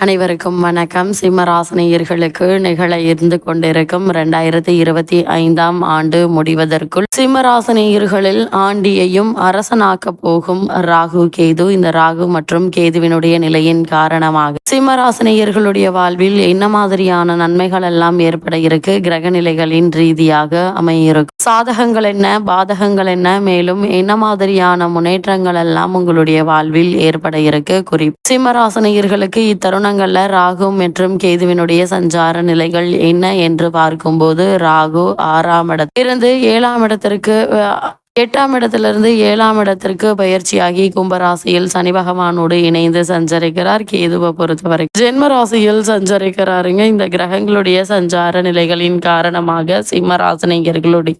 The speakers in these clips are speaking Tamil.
அனைவருக்கும் வணக்கம். சிம்மராசனியர்களுக்கு நிகழ இருந்து கொண்டிருக்கும் இரண்டாயிரத்தி இருபத்தி ஐந்தாம் ஆண்டு முடிவதற்குள் சிம்மராசனியர்களில் ஆண்டியையும் அரசனாக்க போகும் ராகு கேது இந்த ராகு மற்றும் கேதுவினுடைய நிலையின் காரணமாக சிம்மராசனியர்களுடைய வாழ்வில் என்ன மாதிரியான நன்மைகள் எல்லாம் ஏற்பட இருக்கு? கிரக நிலைகளின் ரீதியாக அமையிருக்கும் சாதகங்கள் என்ன? பாதகங்கள் என்ன? மேலும் என்ன மாதிரியான முன்னேற்றங்கள் எல்லாம் உங்களுடைய வாழ்வில் ஏற்பட இருக்கு? குறிப்பு சிம்மராசனியர்களுக்கு இத்தருணங்கள்ல ராகு மற்றும் கேதுவினுடைய சஞ்சார நிலைகள் என்ன என்று பார்க்கும்போது ராகு ஆறாம் இடத்திலிருந்து ஏழாம் இடத்திற்கு எட்டாம் இடத்திலிருந்து ஏழாம் இடத்திற்கு பயிற்சியாகி கும்பராசியில் சனி பகவானோடு இணைந்து சஞ்சரிக்கிறார். கேதுவை பொறுத்தவரை ஜென்ம ராசியில் சஞ்சரிக்கிறாருங்க. இந்த கிரகங்களுடைய சஞ்சார நிலைகளின் காரணமாக சிம்ம ராசினியர்களுடைய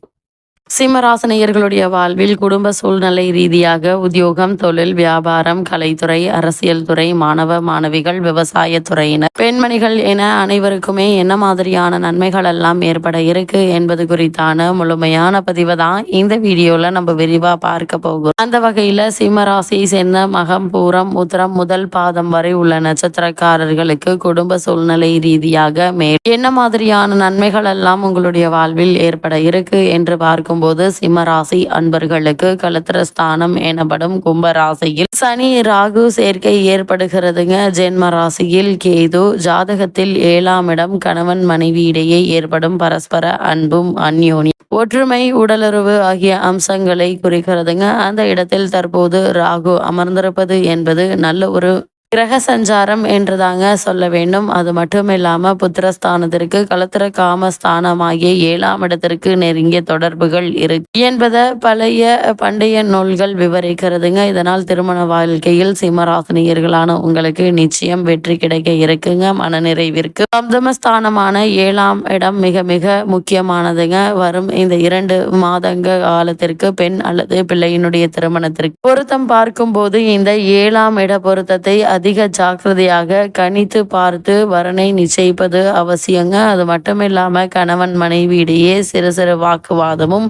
சிம்மராசனையர்களுடைய வாழ்வில் குடும்ப சூழ்நிலை ரீதியாக உத்தியோகம் தொழில் வியாபாரம் கலைத்துறை அரசியல் துறை மாணவ மாணவிகள் விவசாய துறையினர் பெண்மணிகள் என அனைவருக்குமே என்ன மாதிரியான நன்மைகள் எல்லாம் ஏற்பட இருக்கு என்பது குறித்தான முழுமையான பதிவு தான் இந்த வீடியோல நம்ம விரிவா பார்க்க போகிறோம். அந்த வகையில சிம்மராசியை சேர்ந்த மகம் பூரம் உத்தரம் முதல் பாதம் வரை உள்ள நட்சத்திரக்காரர்களுக்கு குடும்ப சூழ்நிலை ரீதியாக மேல் என்ன மாதிரியான நன்மைகள் எல்லாம் உங்களுடைய வாழ்வில் ஏற்பட இருக்கு என்று பார்க்கும்போது சிம்மராசி அன்பர்களுக்கு கலத்திரஸ்தானம் எனப்படும் கும்பராசியில் சனி ராகு சேர்க்கை ஏற்படுகிறதுங்க. ஜென்ம ராசியில் கேது ஜாதகத்தில் ஏழாம் இடம் கணவன் மனைவி இடையே ஏற்படும் பரஸ்பர அன்பும் அந்யோனி ஒற்றுமை உடலுறவு ஆகிய அம்சங்களை குறிக்கிறதுங்க. அந்த இடத்தில் தற்போது ராகு அமர்ந்திருப்பது என்பது நல்ல ஒரு கிரக சஞ்சாரம் என்றுதாங்க சொல்ல வேண்டும். அது மட்டும் இல்லாமல் புத்திரஸ்தானத்திற்கு களத்திர காமஸ்தானமாகிய ஏழாம் இடத்திற்கு நெருங்கிய தொடர்புகள் இருக்கு என்பதை பழைய பண்டைய நூல்கள் விவரிக்கிறதுங்க. இதனால் திருமண வாழ்க்கையில் சிம்மராசினியர்களான உங்களுக்கு நிச்சயம் வெற்றி கிடைக்க இருக்குங்க. மனநிறைவிற்கு சப்தமஸ்தானமான ஏழாம் இடம் மிக மிக முக்கியமானதுங்க. வரும் இந்த இரண்டு மாதங்க காலத்திற்கு பெண் அல்லது பிள்ளையினுடைய திருமணத்திற்கு பொருத்தம் பார்க்கும்போது இந்த ஏழாம் இட பொருத்தத்தை அதிக ஜாக்கிரதையாக கணித்து பார்த்து வரனை நிச்சயிப்பது அவசியங்க. அது மட்டும் இல்லாமல் கணவன் மனைவி இடையே சிறு சிறு வாக்குவாதமும்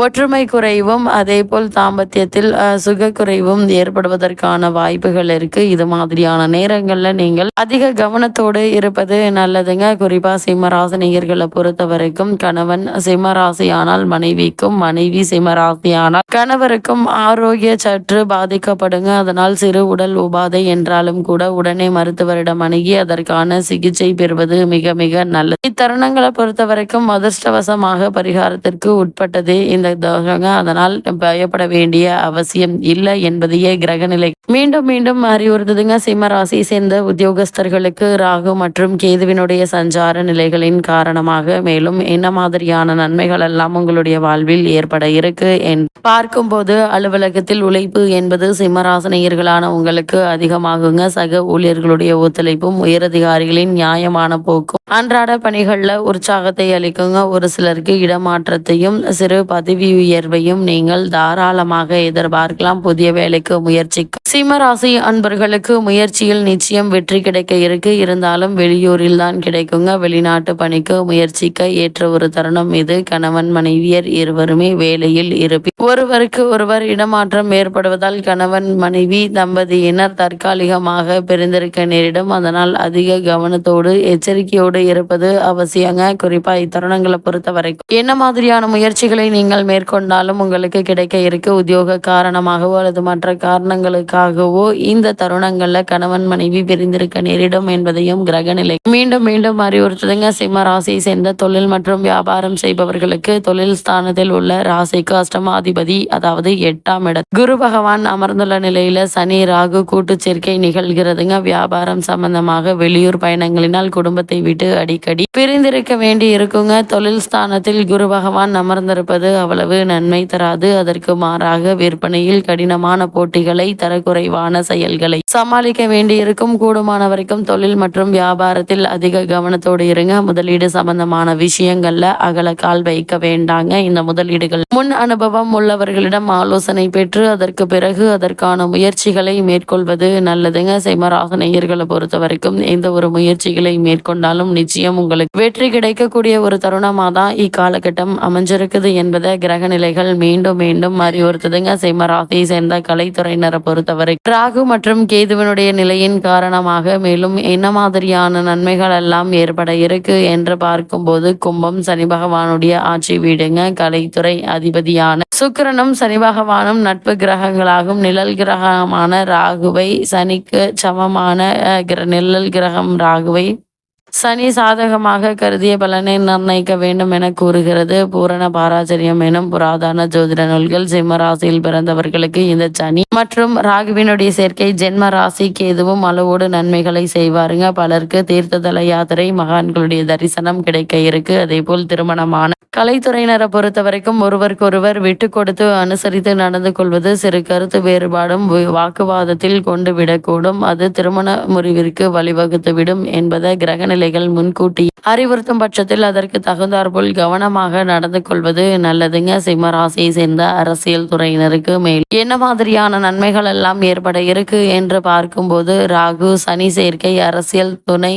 ஒற்றுமை குறைவும் அதே போல் தாம்பத்தியத்தில் சுக குறைவும் ஏற்படுவதற்கான வாய்ப்புகள் இருக்கு. இது மாதிரியான நேரங்கள்ல நீங்கள் அதிக கவனத்தோடு இருப்பது நல்லதுங்க. குறிப்பா சிம்மராசினியர்களை பொறுத்த வரைக்கும் கணவன் சிம்மராசியானால் மனைவிக்கும் மனைவி சிம்மராசியானால் கணவருக்கும் ஆரோக்கிய சற்று பாதிக்கப்படுங்க. அதனால் சிறு உடல் உபாதை என்றாலும் கூட உடனே மருத்துவரிடம் அணுகி அதற்கான சிகிச்சை பெறுவது மிக மிக நல்லது. இத்தருணங்களை பொறுத்த வரைக்கும் அதிர்ஷ்டவசமாக பரிகாரத்திற்கு உட்பட்டது. இந்த தோஷங்க அதனால் பயப்பட வேண்டிய அவசியம் இல்லை என்பதையே கிரகநிலை மீண்டும் மீண்டும் அறிவுறுத்துதுங்க. சிம்ம ராசி சேர்ந்த உத்தியோகஸ்தர்களுக்கு ராகு மற்றும் கேதுவினுடைய சஞ்சார நிலைகளின் காரணமாக மேலும் என்ன மாதிரியான நன்மைகள் எல்லாம் உங்களுடைய வாழ்வில் ஏற்பட இருக்கு என்று பார்க்கும்போது அலுவலகத்தில் உழைப்பு என்பது சிம்மராசனையர்களான உங்களுக்கு அதிகமாகுங்க. சக ஊழியர்களுடைய ஒத்துழைப்பும் உயரதிகாரிகளின் நியாயமான போக்கும். அன்றாட பணிகளில் உற்சாகத்தை அளிக்குங்க. ஒரு சிலருக்கு இடமாற்றத்தையும் சிறு பதவி உயர்வையும் நீங்கள் தாராளமாக எதிர்பார்க்கலாம். புதிய வேலைக்கு முயற்சிக்கும் சிம்மராசி அன்பர்களுக்கு முயற்சியில் நிச்சயம் வெற்றி கிடைக்க இருக்கு. இருந்தாலும் வெளியூரில் தான் கிடைக்குங்க. வெளிநாட்டு பணிக்கு முயற்சிக்க ஏற்ற ஒரு தருணம் இது. கணவன் மனைவியர் இருவருமே வேலையில் இருப்பி ஒருவருக்கு ஒருவர் இடமாற்றம் ஏற்படுவதால் கணவன் மனைவி தம்பதியினர் தற்காலிகமாக பிரிந்திருக்க நேரிடும். அதனால் அதிக கவனத்தோடு எச்சரிக்கையோடு இருப்பது அவசியங்க. குறிப்பா இத்தருணங்களை பொறுத்த வரைக்கும் என்ன மாதிரியான முயற்சிகளை நீங்கள் மேற்கொண்டாலும் உங்களுக்கு கிடைக்க இருக்க. உத்தியோக காரணமாகவோ அல்லது மற்ற காரணங்களுக்காகவோ இந்த தருணங்கள்ல கணவன் மனைவி பிரிந்திருக்க நேரிடும் என்பதையும் கிரக நிலை. மீண்டும் மீண்டும் அறிவுறுத்துதுங்க. சிம்ம ராசியை சேர்ந்த தொழில் மற்றும் வியாபாரம் செய்பவர்களுக்கு தொழில் ஸ்தானத்தில் உள்ள ராசிக்கு அஷ்டமாதிபதி அதாவது எட்டாம் இடம். குரு பகவான் அமர்ந்துள்ள நிலையில சனி ராகு கூட்டு சேர்க்கை நிகழ்கிறதுங்க. வியாபாரம் சம்பந்தமாக வெளியூர் பயணங்களினால் குடும்பத்தை விட்டு அடிக்கடி பிரிந்திருக்க வேண்டி இருக்குங்க. தொழில் ஸ்தானத்தில் குரு பகவான் அமர்ந்திருப்பது அவ்வளவு நன்மை தராது. அதற்கு மாறாக விற்பனையில் கடினமான போட்டிகளை தரக்குறைவான செயல்களை சமாளிக்க வேண்டியிருக்கும். கூடுமான வரைக்கும் தொழில் மற்றும் வியாபாரத்தில் அதிக கவனத்தோடு இருங்க. முதலீடு சம்பந்தமான விஷயங்கள்ல அகல கால் வைக்க வேண்டாங்க. இந்த முதலீடுகள் முன் அனுபவம் உள்ளவர்களிடம் ஆலோசனை பெற்று அதற்கு பிறகு அதற்கான முயற்சிகளை மேற்கொள்வது நல்லதுங்க. சிம்மராக நேயர்களை பொறுத்த வரைக்கும் எந்த ஒரு முயற்சிகளை மேற்கொண்டாலும் நிச்சயம் உங்களுக்கு வெற்றி கிடைக்கக்கூடிய ஒரு தருணமாக தான் இக்காலகட்டம் அமைஞ்சிருக்குது என்பதை கிரக நிலைகள் மீண்டும் மீண்டும் அறிவுறுத்துதுங்க சிம்ம ராசியை சேர்ந்த கலைத்துறையினரை பொறுத்தவரை ராகு மற்றும் கேதுவனுடைய நிலையின் காரணமாக மேலும் என்ன மாதிரியான நன்மைகள் எல்லாம் ஏற்பட இருக்கு என்று பார்க்கும்போது கும்பம் சனி பகவானுடைய ஆட்சி வீடுங்க. கலைத்துறை அதிபதியான சுக்கிரனும் சனி பகவானும் நட்பு கிரகங்களாகும். நிழல் கிரகமான ராகுவை சனிக்கு சமமான கிர- நிழல் கிரகம் ராகுவை சனி சாதகமாக கருதிய பலனை நிர்ணயிக்க வேண்டும் என கூறுகிறது. பூரண பாராச்சரியம் எனும் புராதன ஜோதிட நூல்கள் சிம்மராசியில் பிறந்தவர்களுக்கு இந்த சனி மற்றும் ராகுவினுடைய சேர்க்கை ஜென்ம ராசிக்கு எதுவும் அளவோடு நன்மைகளை செய்வாருங்க. பலருக்கு தீர்த்ததல யாத்திரை மகான்களுடைய தரிசனம் கிடைக்க இருக்கு. அதே போல் திருமணமான கலைத்துறையினரை பொறுத்த வரைக்கும் ஒருவருக்கொருவர் விட்டு கொடுத்து அனுசரித்து நடந்து கொள்வது சிறு கருத்து வேறுபாடும் வாக்குவாதத்தில் கொண்டு விடக்கூடும். அது திருமண முறிவிற்கு வழிவகுத்துவிடும் என்பதை கிரகநிலைகள் முன்கூட்டி அறிவுறுத்தும் பட்சத்தில் அதற்கு தகுந்தாற்போல் கவனமாக நடந்து கொள்வது நல்லதுங்க. சிம்மராசியை சேர்ந்த அரசியல் துறையினருக்கு மேல் என்ன மாதிரியான நன்மைகள் எல்லாம் ஏற்பட இருக்கு என்று பார்க்கும்போது ராகு சனி சேர்க்கை அரசியல் துணை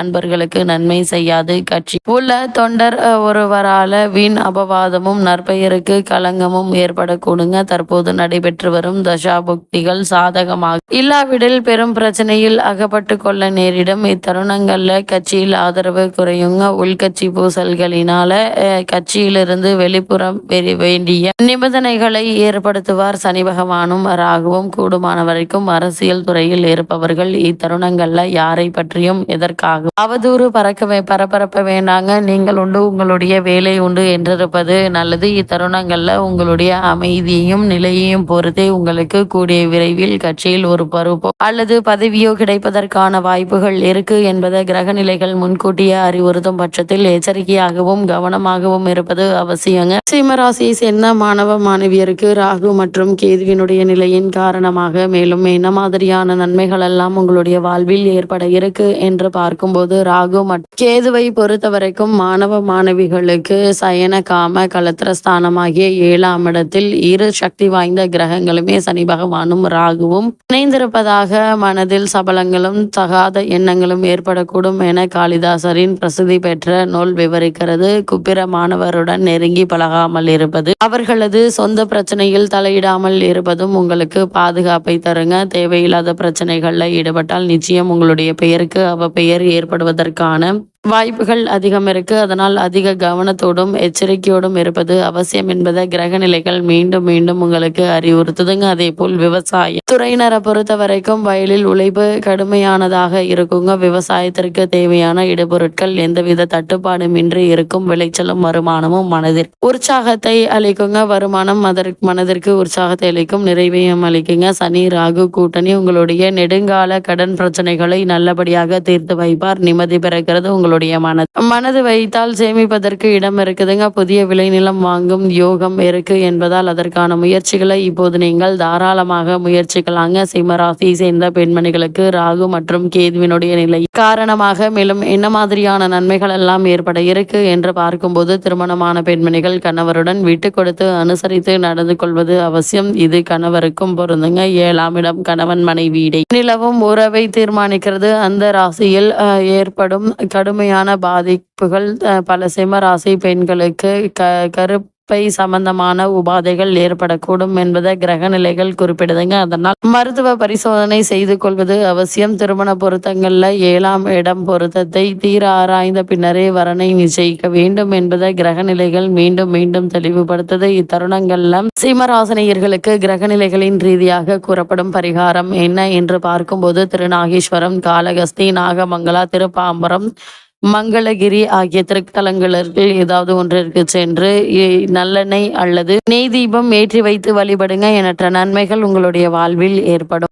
அன்பர்களுக்கு நன்மை செய்யாது. கட்சி உள்ள தொண்டர் ஒருவரால வீண் அபவாதமும் நற்பெயருக்கு களங்கமும் ஏற்படக்கூடுங்க. தற்போது நடைபெற்று வரும் தசாபுக்திகள் சாதகமாக இல்லாவிடில் பெரும் பிரச்சனையில் அகப்பட்டு கொள்ள நேரிடும். இத்தருணங்கள்ல கட்சியில் ஆதரவு குறையுங்க. உள்கட்சி பூசல்களினால கட்சியிலிருந்து வெளிப்புறம் பெற வேண்டிய நிபந்தனைகளை ஏற்படுத்துவார் சனி பகவானும் ராகுவும் கூடுமான வரைக்கும் அரசியல் துறையில் இருப்பவர்கள் இத்தருணங்கள்ல யாரை பற்றியும் எதற்காக அவதூறு பறக்க பரபரப்ப வேண்டாங்க. நீங்கள் உண்டு உங்களுடைய வேலை உண்டு என்றிருப்பது நல்லது. இத்தருணங்கள்ல உங்களுடைய அமைதியையும் நிலையையும் பொறுத்தே உங்களுக்கு கூடிய விரைவில் கட்சியில் ஒரு பருப்போ அல்லது பதவியோ கிடைப்பதற்கான வாய்ப்புகள் இருக்கு என்பதை கிரகநிலைகள் முன்கூட்டியே அறிவுறுத்தும் பட்சத்தில் எச்சரிக்கையாகவும் கவனமாகவும் இருப்பது அவசியங்க. சிம்மராசியை சேர்ந்த மாணவ மாணவியருக்கு ராகு மற்றும் கேதுவினுடைய நிலையின் காரணமாக மேலும் என்ன மாதிரியான நன்மைகள் எல்லாம் உங்களுடைய வாழ்வில் ஏற்பட இருக்கு என்று பார்க்கும்போது ராகு மற்றும் கேதுவை பொறுத்த வரைக்கும் மாணவ மாணவிகளுக்கு சயன காம கலத்திரஸ்தானமாகிய ஏழாம் இடத்தில் இரு சக்தி வாய்ந்த கிரகங்களுமே சனி பகவானும் ராகுவும் இணைந்திருப்பதாக மனதில் சபலங்களும் தகாத எண்ணங்களும் ஏற்படக்கூடும் என காளிதாசரின் பிரசித்தி பெற்ற நூல் விவரிக்கிறது. குப்பிர மாணவருடன் நெருங்கி பழகாமல் இருப்பது. அவர்களது சொந்த பிரச்சனையில் தலையிடாமல் இருப்பதும் உங்களுக்கு பாதுகாப்பை தருங்க. தேவையில்லாத பிரச்சனைகளில் ஈடுபட்டால் நிச்சயம் உங்களுடைய பெயருக்கு அவ பெயர் ஏற்படுவதற்கான வாய்ப்புகள் அதிகம் இருக்கு. அதனால் அதிக கவனத்தோடும் எச்சரிக்கையோடும் இருப்பது அவசியம் என்பதை கிரக நிலைகள் மீண்டும் மீண்டும் உங்களுக்கு அறிவுறுத்துதுங்க. அதே போல் விவசாயம் துறையினரை பொறுத்த வரைக்கும் வயலில் உழைப்பு கடுமையானதாக இருக்குங்க. விவசாயத்திற்கு தேவையான இடுபொருட்கள் எந்தவித தட்டுப்பாடுமின்றி இருக்கும். விளைச்சலும் வருமானமும் மனதில் உற்சாகத்தை அளிக்குங்க. வருமானம் அதற்கு மனதிற்கு உற்சாகத்தை அளிக்கும். நிறைவையும் அளிக்குங்க. சனி ராகு கூட்டணி உங்களுடைய நெடுங்கால கடன் பிரச்சனைகளை நல்லபடியாக தீர்த்து வைப்பார். நிம்மதி பிறக்கிறது உங்களுடைய மனது. மனது வைத்தால் சேமிப்பதற்கு இடம் இருக்குதுங்க. புதிய விளைநிலம் வாங்கும் யோகம் இருக்கு என்பதால் அதற்கான முயற்சிகளை இப்போது நீங்கள் தாராளமாக முயற்சிக்கலாங்க. சிம்மராசியை சேர்ந்த பெண்மணிகளுக்கு ராகு மற்றும் கேதுவினுடைய நிலை காரணமாக மேலும் என்ன மாதிரியான நன்மைகள் எல்லாம் ஏற்பட இருக்கு என்று பார்க்கும்போது திருமணமான பெண்மணிகள் கணவருடன் விட்டு கொடுத்து அனுசரித்து நடந்து கொள்வது அவசியம். இது கணவருக்கும் பொருந்துங்க. ஏழாம் இடம் கணவன் மனைவி இடை நிலவும் உறவை தீர்மானிக்கிறது. அந்த ராசியில் அஹ், ஏற்படும் கடுமையான பாதிப்புகள் பல சிம்மராசி பெண்களுக்கு க கருப்பை சம்பந்தமான உபாதைகள் ஏற்படக்கூடும் என்பதை கிரக நிலைகள் குறிப்பிடுதுங்க. அதனால் மருத்துவ பரிசோதனை செய்து கொள்வது அவசியம். திருமண பொருத்தங்கள்ல ஏழாம் இடம் பொருத்தத்தை தீர ஆராய்ந்த பின்னரே வரனை நிச்சயிக்க வேண்டும் என்பதை கிரக நிலைகள் மீண்டும் மீண்டும் தெளிவுபடுத்தது. இத்தருணங்கள்ல சிம்மராசனியர்களுக்கு கிரக நிலைகளின் ரீதியாக கூறப்படும் பரிகாரம் என்ன என்று பார்க்கும்போது திருநாகேஸ்வரம் காளகஸ்தி நாகமங்கலா திருப்பாம்பரம் மங்களகிரி ஆகிய திருத்தலங்களுக்கு ஏதாவது ஒன்றிற்கு சென்று இ- நல்லெண்ணெய் அல்லது நெய் தீபம் ஏற்றி வைத்து வழிபடுங்க எண்ணற்ற நன்மைகள் உங்களுடைய வாழ்வில் ஏற்படும்.